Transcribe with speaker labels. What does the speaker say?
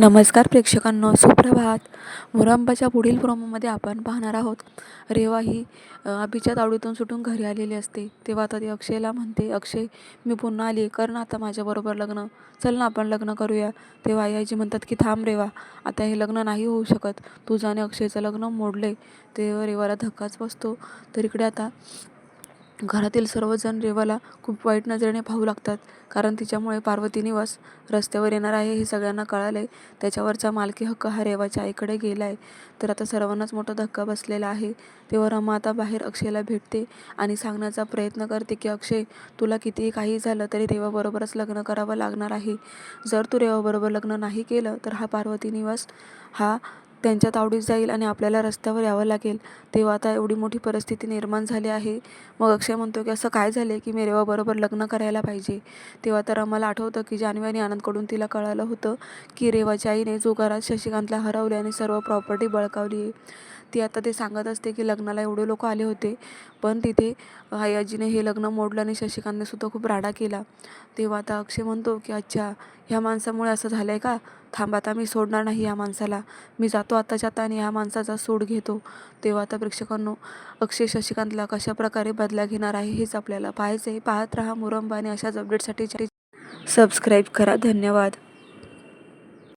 Speaker 1: नमस्कार प्रेक्षकांनो सुप्रभात. मुरांबाच्या पुढील प्रोमोमध्ये आपण पाहणार आहोत. रेवा ही अभिच्या तावडीतून सुटून घरी आलेली असते. तेव्हा आता ती अक्षयला म्हणते अक्षय मी पुन्हा आली कर ना आता माझ्याबरोबर लग्न. चल ना आपण लग्न करूया. तेव्हा आई आजी म्हणतात की थांब रेवा. आता हे लग्न नाही होऊ शकत. तुझं आणि अक्षयचं लग्न मोडले तेव्हा रेवाला धक्काच बसतो. तर इकडे आता घरातील सर्वजण रेवाला खूप वाईट नजरेने पाहू लागतात कारण तिच्यामुळे पार्वती निवास रस्त्यावर येणार आहे हे सगळ्यांना कळालंय. त्याच्यावरचा मालकी हक्क हा रेवाच्या आईकडे गेला आहे तर आता सर्वांनाच मोठा धक्का बसलेला आहे. तेव्हा रमा आता बाहेर अक्षयला भेटते आणि सांगण्याचा प्रयत्न करते की अक्षय तुला कितीही काही झालं तरी रेवाबरोबरच लग्न करावं लागणार आहे. जर तू रेवाबरोबर लग्न नाही केलं तर हा पार्वती निवास हा त्यांच्या तावडीत जाईल आणि आपल्याला रस्त्यावर यावं लागेल. तेव्हा आता एवढी मोठी परिस्थिती निर्माण झाली आहे. मग अक्षय म्हणतो की असं काय झालं की मी रेवाबरोबर लग्न करायला पाहिजे? तेव्हा तर आम्हाला आठवतं की जान्हवी आणि आनंदकडून तिला कळालं होतं की रेवाच्या आईने जुगारात शशिकांतला हरवले आणि सर्व प्रॉपर्टी बळकावली आहे. ती आता ते सांगत असते की लग्नाला एवढे लोक आले होते पण तिथे आई हे लग्न मोडलं आणि शशिकांतने सुद्धा खूप राडा केला. तेव्हा आता अक्षय म्हणतो की अच्छा ह्या माणसामुळे असं झालं आहे का? थांब आता मी सोडणार नाही या माणसाला. मी जातो आत्ताच्या आता आणि ह्या माणसाचा सूड घेतो. तेव्हा आता प्रेक्षकांनो अक्षय शशिकांतला कशा प्रकारे बदला घेणार आहे हेच आपल्याला पाहायचं आहे पाहत राहा मुरंबा आणि अशाच अपडेटसाठी सबस्क्राईब करा. धन्यवाद.